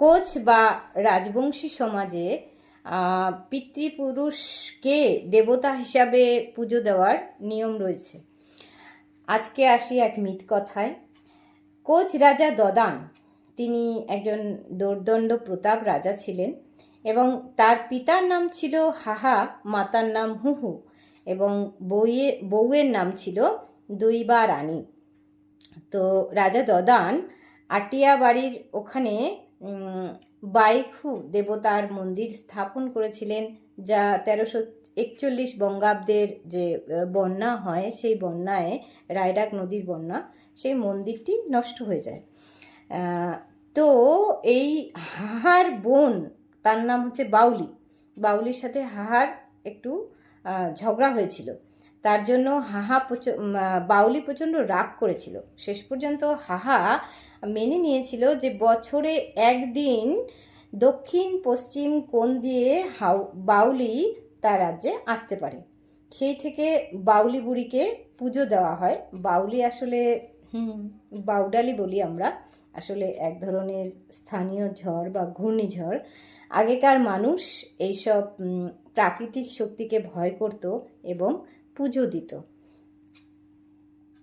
Coach বা রাজবংশী সমাজে পিতৃপুরুষকে দেবতা হিসাবে পুজো দেওয়ার নিয়ম রয়েছে। আজকে আসি এক মিথ কথায়। কোচ রাজা দদান, তিনি একজন দোর্দণ্ড প্রতাপ রাজা ছিলেন এবং তার পিতার নাম ছিল হাহা, মাতার নাম হুহু এবং বউয়ের বউয়ের নাম ছিল দৈবা রানী। তো রাজা দদান আটিয়া বাড়ির ওখানে বাইখু দেবতার মন্দির স্থাপন করেছিলেন, যা তেরোশো একচল্লিশ বঙ্গাব্দের যে বন্যা হয়, সেই বন্যায় রায়ডাক নদীর বন্যা, সেই মন্দিরটি নষ্ট হয়ে যায়। তো এই হাহার বোন, তার নাম হচ্ছে বাউলি। বাউলির সাথে হাহার একটু ঝগড়া হয়েছিল। তার জন্য হাহা বাউলি প্রচণ্ড রাগ করেছিল। শেষ পর্যন্ত হাহা মেনে নিয়েছিল যে বছরে একদিন দক্ষিণ পশ্চিম কোণ দিয়ে হাউ, বাউলি তার রাজ্যে আসতে পারে। সেই থেকে বাউলি বুড়িকে পুজো দেওয়া হয়। বাউলি আসলে বাউডালি বলি আমরা। আসলে এক ধরনের স্থানীয় ঝড় বা ঘূর্ণিঝড়। আগেকার মানুষ এইসব প্রাকৃতিক শক্তিকে ভয় করত এবং পুজো দিত।